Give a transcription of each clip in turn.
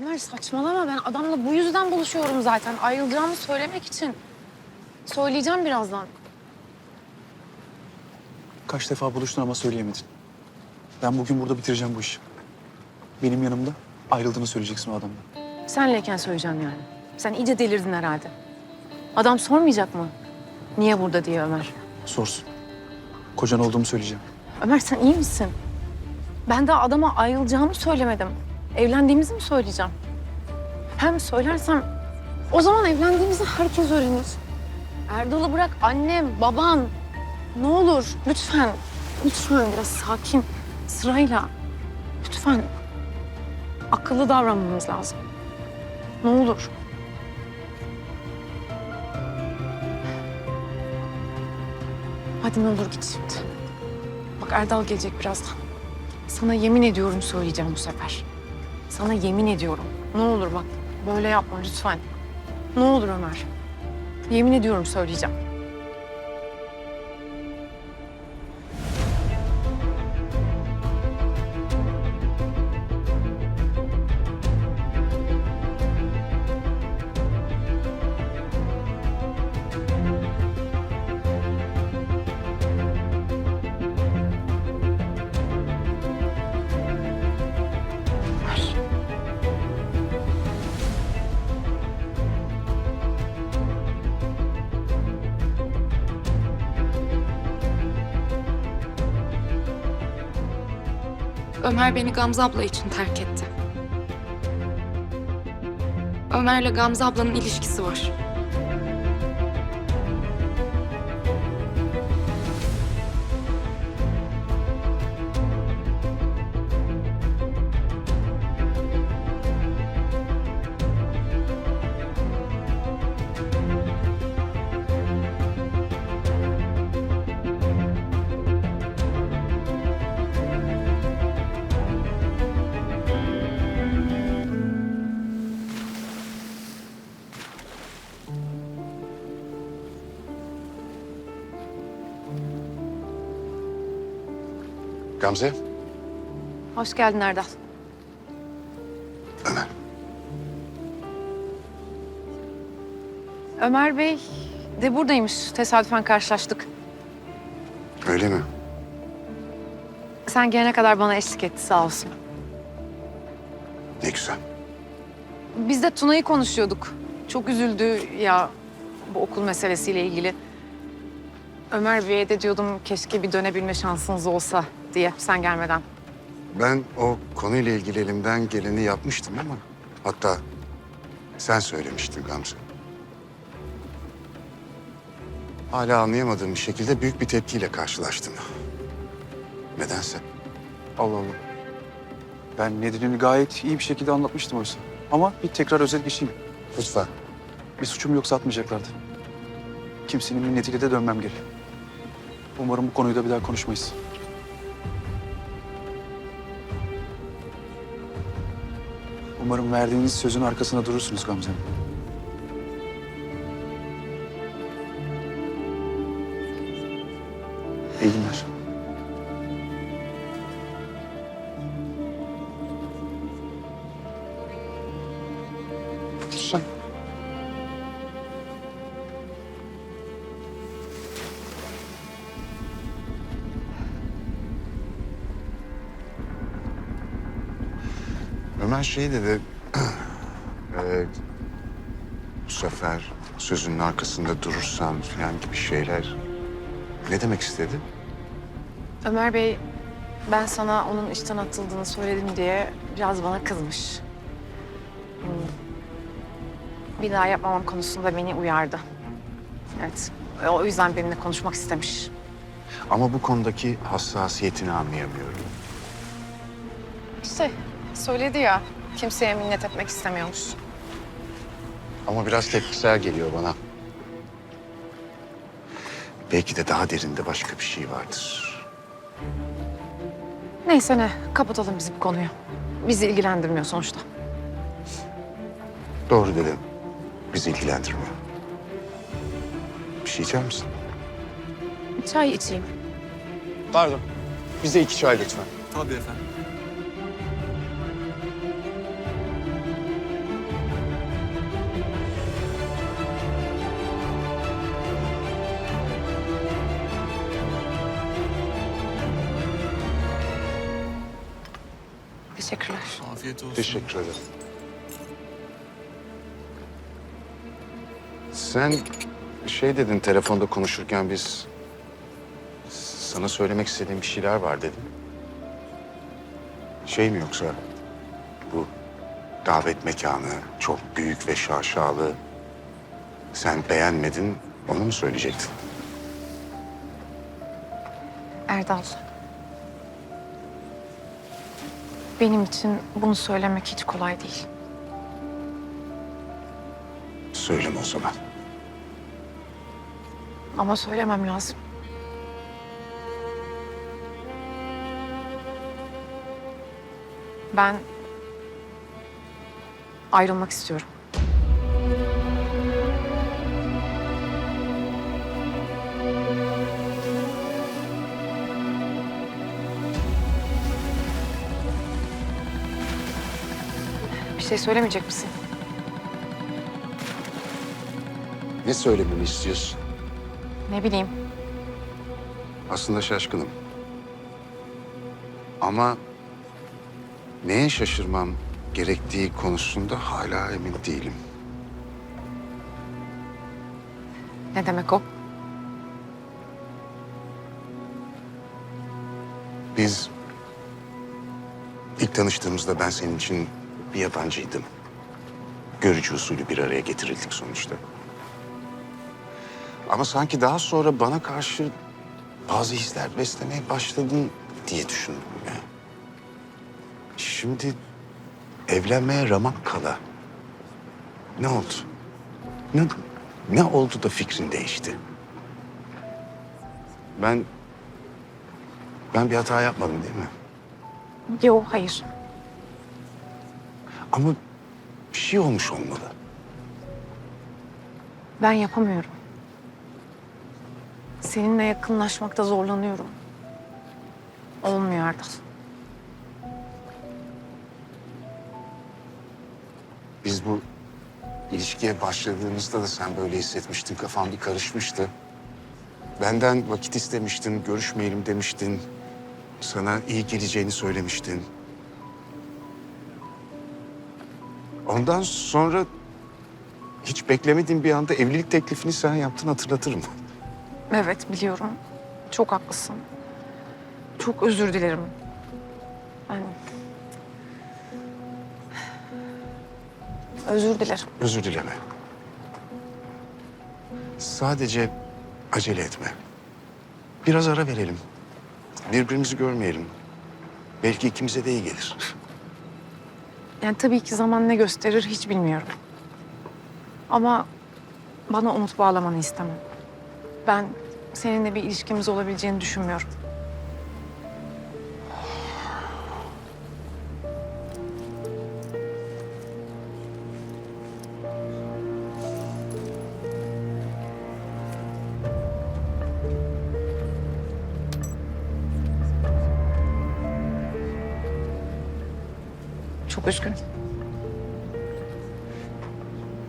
Ömer saçmalama ben adamla bu yüzden buluşuyorum zaten. Ayrılacağımı söylemek için. Söyleyeceğim birazdan. Kaç defa buluştun ama söyleyemedin. Ben bugün burada bitireceğim bu işi. Benim yanımda ayrıldığını söyleyeceksin o adamla. Senleyken söyleyeceğim yani. Sen iyice delirdin herhalde. Adam sormayacak mı? Niye burada diye Ömer. Sorsun. Kocan olduğumu söyleyeceğim. Ömer sen iyi misin? Ben daha adama ayrılacağımı söylemedim. Evlendiğimizi mi söyleyeceğim? Hem söylersem o zaman evlendiğimizi herkes öğrenir. Erdal'ı bırak annem, baban. Ne olur lütfen, lütfen biraz sakin, sırayla. Lütfen. Akıllı davranmamız lazım. Ne olur. Hadi ne olur git şimdi. Bak Erdal gelecek birazdan. Sana yemin ediyorum söyleyeceğim bu sefer. Sana yemin ediyorum. Ne olur bak böyle yapma lütfen. Ne olur Ömer. Yemin ediyorum söyleyeceğim. Ömer beni Gamze abla için terk etti. Ömer'le Gamze ablanın ilişkisi var. Gamze. Hoş geldin Erdal. Ömer. Ömer Bey de buradaymış. Tesadüfen karşılaştık. Öyle mi? Sen gelene kadar bana eşlik etti sağ olsun. Ne güzel. Biz de Tuna'yı konuşuyorduk. Çok üzüldü ya bu okul meselesiyle ilgili. Ömer Bey'e de diyordum keşke bir dönebilme şansınız olsa diye sen gelmeden. Ben o konuyla ilgili elimden geleni yapmıştım ama... Hatta sen söylemiştin Gamze. Hala anlayamadığım bir şekilde büyük bir tepkiyle karşılaştım. Nedense. Allah Allah. Ben nedenini gayet iyi bir şekilde anlatmıştım oysa. Ama bir tekrar özet geçeyim. Lütfen. Bir suçum yoksa atmayacaklardı. Kimsenin minnetiyle de dönmem geri. Umarım bu konuyu da bir daha konuşmayız. Umarım verdiğiniz sözün arkasında durursunuz Gamze. Ömer şey dedi... eee, bu sefer sözünün arkasında durursan falan gibi şeyler... Ne demek istedi? Ömer Bey ben sana onun işten atıldığını söyledim diye biraz bana kızmış. Hmm. Bir daha yapmamam konusunda beni uyardı. Evet. O yüzden benimle konuşmak istemiş. Ama bu konudaki hassasiyetini anlayamıyorum. İşte söyledi ya kimseye minnet etmek istemiyormuş. Ama biraz tepkisel geliyor bana. Belki de daha derinde başka bir şey vardır. Neyse ne kapatalım biz bu konuyu. Bizi ilgilendirmiyor sonuçta. Doğru dedim. Bizi ilgilendirmiyor. Bir şey içer misin? Çay içeyim. Pardon. Bize iki çay lütfen. Tabii efendim. Teşekkürler. Afiyet olsun. Teşekkür ederim. Sen şey dedin telefonda konuşurken biz sana söylemek istediğim bir şeyler var dedin. Şey mi yoksa bu davet mekanı çok büyük ve şaşalı. Sen beğenmedin onu mu söyleyecektin? Erdal. Benim için bunu söylemek hiç kolay değil. Söyleme o zaman. Ama söylemem lazım. Ben ayrılmak istiyorum. Şey söylemeyecek misin? Ne söylememi istiyorsun? Ne bileyim. Aslında şaşkınım. Ama neye şaşırmam gerektiği konusunda hala emin değilim. Ne demek o? Biz ilk tanıştığımızda ben senin için bir yabancıydım. Görücü usulü bir araya getirildik sonuçta. Ama sanki daha sonra bana karşı bazı hisler beslemeye başladın diye düşündüm ya. Şimdi evlenmeye ramak kala. Ne oldu? Ne, ne oldu da fikrin değişti? Ben ben bir hata yapmadım değil mi? Yok, hayır. Ama bir şey olmuş olmalı. Ben yapamıyorum. Seninle yakınlaşmakta zorlanıyorum. Olmuyor Erdal. Biz bu ilişkiye başladığımızda da sen böyle hissetmiştin. Kafan bir karışmıştı. Benden vakit istemiştin, görüşmeyelim demiştin. Sana iyi geleceğini söylemiştin. Ondan sonra hiç beklemediğim bir anda evlilik teklifini sen yaptın hatırlatırım. Evet, biliyorum. Çok haklısın. Çok özür dilerim. Ben... Özür dilerim. Özür dileme. Sadece acele etme. Biraz ara verelim. Birbirimizi görmeyelim. Belki ikimize de iyi gelir. Yani tabii ki zaman ne gösterir hiç bilmiyorum. Ama bana umut bağlamanı istemem. Ben seninle bir ilişkimiz olabileceğini düşünmüyorum. Çok üzgünüm.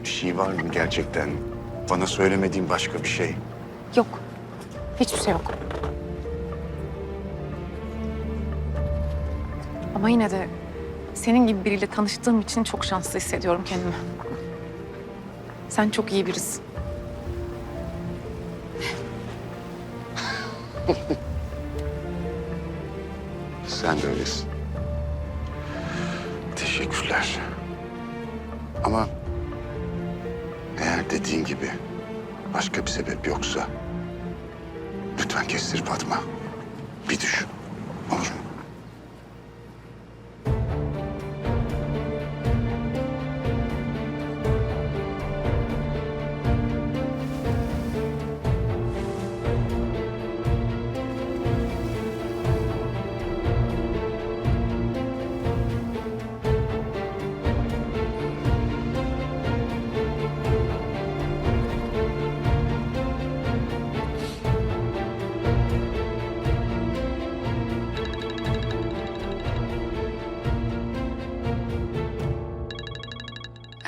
Bir şey var mı gerçekten? Bana söylemediğin başka bir şey. Yok. Hiçbir şey yok. Ama yine de senin gibi biriyle tanıştığım için çok şanslı hissediyorum kendimi. Sen çok iyi birisin. Sen de öylesin. Teşekkürler. Ama eğer dediğin gibi başka bir sebep yoksa lütfen kestirip atma. Bir düşün. Olur mu?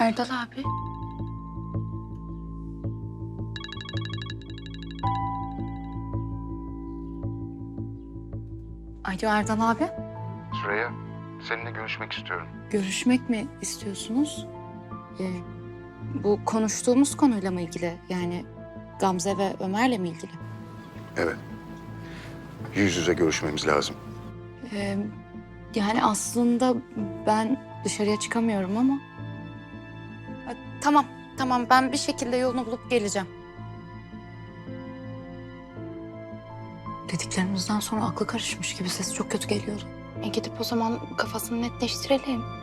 Erdal abi. Alo Erdal abi. Süreyya, Seninle görüşmek istiyorum. Görüşmek mi istiyorsunuz? Ee, bu konuştuğumuz konuyla mı ilgili? Yani Gamze ve Ömer'le mi ilgili? Evet. Yüz yüze görüşmemiz lazım. Ee, yani aslında ben dışarıya çıkamıyorum ama... Tamam, tamam. Ben bir şekilde yolunu bulup geleceğim. Dediklerimizden sonra aklı karışmış gibi sesi çok kötü geliyordu. E gidip o zaman kafasını netleştirelim.